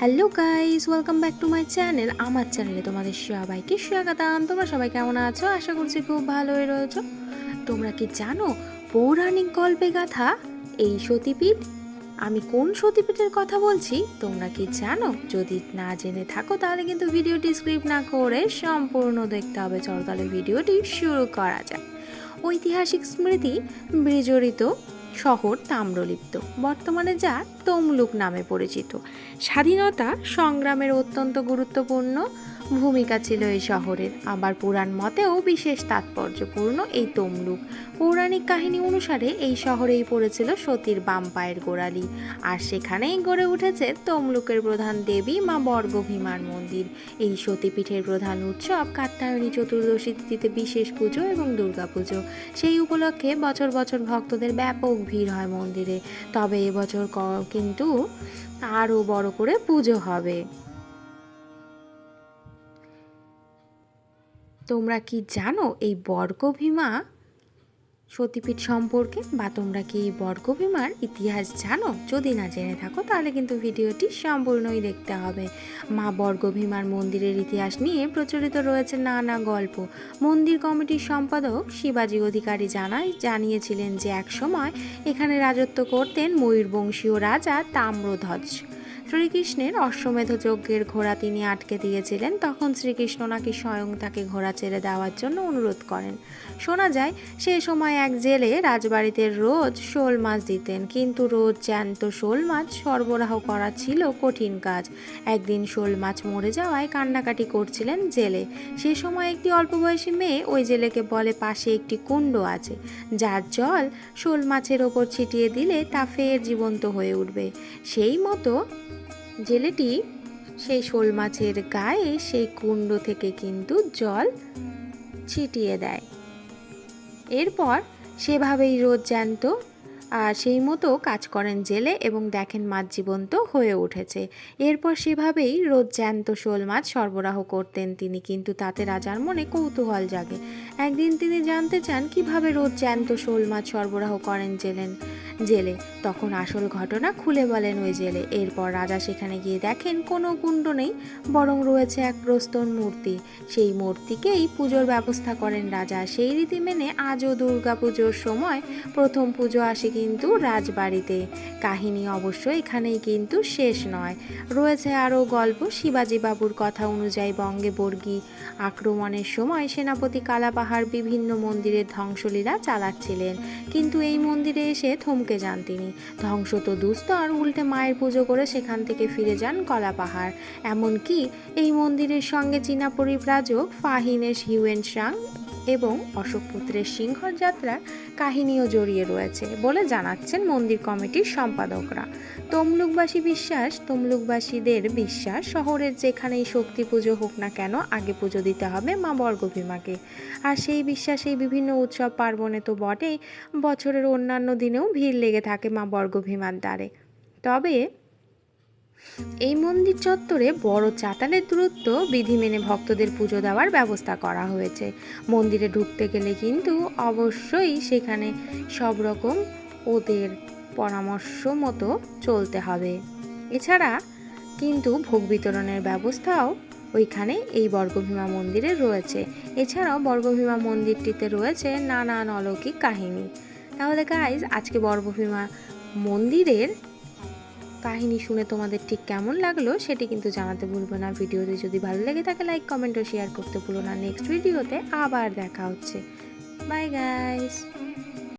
Hello guys, welcome back to my channel, আমার চ্যানেলে তোমাদের সবাইকে স্বাগতম। তোমরা সবাই কেমন আছো? আশা করছি খুব ভালোই রয়েছো। তোমরা কি জানো পৌরাণিক গল্পে গাথা এই সতীপীঠ? আমি কোন সতীপীঠের কথা বলছি? তোমরা কি জানো? যদি না জেনে থাকো, তাহলে কিন্তু ভিডিওটি স্ক্রিপ্ট না করে সম্পূর্ণ দেখতে হবে। চলো তাহলে ভিডিওটি শুরু করা যাক। ঐতিহাসিক স্মৃতি বিজড়িত শহর তাম্রলিপ্ত। বর্তমানে যা তমলুক নামে পরিচিত। স্বাধীনতা সংগ্রামের অত্যন্ত গুরুত্বপূর্ণ। ভূমিকা ছিল এই শহরের। আবার পুরাণ মতেও বিশেষ তাৎপর্যপূর্ণ এই তমলুক। পৌরাণিক কাহিনী অনুসারে এই শহরেই পড়েছিল সতীর বাম পায়ের গোড়ালি। আর সেখানেই গড়ে উঠেছে তমলুকের প্রধান দেবী মা বর্গভীমার মন্দির। এই সতীপীঠের প্রধান উৎসব কাত্যায়নী চতুর্দশী তিথিতে বিশেষ পুজো এবং দুর্গাপুজো। সেই উপলক্ষে বছর বছর ভক্তদের ব্যাপক ভিড় হয় মন্দিরে। তবে এবছর কিন্তু আরও বড় করে পুজো হবে। তোমরা কি জানো এই বর্গভীমা সতীপীঠ সম্পর্কে? বা তোমরা কি এই বর্গভীমার ইতিহাস জানো? যদি না জেনে থাকো, তাহলে কিন্তু ভিডিওটি সম্পূর্ণই দেখতে হবে। মা বর্গভীমার মন্দিরের ইতিহাস নিয়ে প্রচলিত রয়েছে নানা গল্প। মন্দির কমিটির সম্পাদক শিবাজী অধিকারী জানায় জানিয়েছিলেন যে একসময় এখানে রাজত্ব করতেন ময়ূরবংশীয় রাজা তাম্রধ্বজ। শ্রীকৃষ্ণের অশ্বমেধ যজ্ঞের ঘোড়া তিনি আটকে দিয়েছিলেন, তখন শ্রীকৃষ্ণ নাকি স্বয়ং তাকে ঘোড়া ছেড়ে দেওয়ার জন্য অনুরোধ করেন। শোনা যায়, সে সময় এক জেলে রাজবাড়িতে রোজ শোল মাছ দিতেন, কিন্তু রোজ জ্যান্ত শোল মাছ সরবরাহ করা ছিল কঠিন কাজ। একদিন শোল মাছ মরে যাওয়ায় কান্নাকাটি করছিলেন জেলে। সে সময় একটি অল্প বয়সী মেয়ে ওই জেলেকে বলে, পাশে একটি কুণ্ড আছে। যার জল শোল মাছের ওপর ছিটিয়ে দিলে তা ফের জীবন্ত হয়ে উঠবে। সেই মতো জেলেটি সেই শোল মাছের গায়ে সেই কুণ্ড থেকে কিন্তু জল ছিটিয়ে দেয়। এরপর সেভাবেই রোজ জ্যান্ত আর সেই মতো কাজ করেন জেলে এবং দেখেন মাছ জীবন্ত হয়ে উঠেছে। এরপর সেভাবেই রোজ জ্যান্ত শোল মাছ সরবরাহ করতেন তিনি, কিন্তু তাতে রাজার মনে কৌতূহল জাগে। একদিন তিনি জানতে চান, কীভাবে রোজ জ্যান্ত শোল মাছ সরবরাহ করেন জেলেন? জেলে। তখন আসল ঘটনা খুলে বলেন ওই জেলে। এরপর রাজা সেখানে গিয়ে দেখেন কোনো কুণ্ড নেই, বরং রয়েছে এক প্রস্তর মূর্তি। সেই মূর্তিকেই পুজোর ব্যবস্থা করেন রাজা। সেই রীতি মেনে আজও দুর্গা পুজোর সময় প্রথম পুজো আসে কিন্তু রাজবাড়িতে। কাহিনী অবশ্য এখানেই কিন্তু শেষ নয়। রয়েছে আরও গল্প। শিবাজী বাবুর কথা অনুযায়ী বঙ্গে বর্গী আক্রমণের সময় সেনাপতি কালাপাহাড় বিভিন্ন মন্দিরের ধ্বংসলীলা চালাচ্ছিলেন। কিন্তু এই মন্দিরে এসে থমকে যান তিনি ধ্বংস তো দুস্তর উল্টে মায়ের পুজো করে সেখান থেকে ফিরে যান কলা পাহাড়। এমনকি এই মন্দিরের সঙ্গে চীনা পরিব্রাজক ফাহিনেশ হিউয়েন সাং এবং অশোকপুত্রের সিংহর যাত্রার কাহিনীও জড়িয়ে রয়েছে বলে জানাচ্ছেন মন্দির কমিটির সম্পাদকরা। তমলুকবাসী বিশ্বাস, তমলুকবাসীদের বিশ্বাস, শহরের যেখানেই শক্তি পুজো হোক না কেন আগে পুজো দিতে হবে মা বর্গভীমাকে। আর সেই বিশ্বাসেই বিভিন্ন উৎসব পার্বণে তো বটেই, বছরের অন্যান্য দিনেও ভিড় লেগে থাকে মা বর্গভীমার দ্বারে। তবে এই মন্দির চত্বরে বড় চাতালের দূরত্ব, বিধি মেনে ভক্তদের পুজো দেওয়ার ব্যবস্থা করা হয়েছে। মন্দিরে ঢুকতে গেলে কিন্তু অবশ্যই সেখানে সব রকম ওদের পরামর্শ মতো চলতে হবে। এছাড়া কিন্তু ভোগ বিতরণের ব্যবস্থাও ওইখানে এই বর্গভীমা মন্দিরে রয়েছে। এছাড়াও বর্গভীমা মন্দিরটিতে রয়েছে নানান অলৌকিক কাহিনী। তাহলে গাইজ আজকে বর্গভীমা মন্দিরের কাহিনী শুনে তোমাদের ঠিক কেমন লাগল সেটি কিন্তু জানাতে ভুলবো না। ভিডিওতে যদি ভালো লেগে থাকে লাইক কমেন্ট ও শেয়ার করতে ভুলো না। নেক্সট ভিডিওতে আবার দেখা হচ্ছে। Bye guys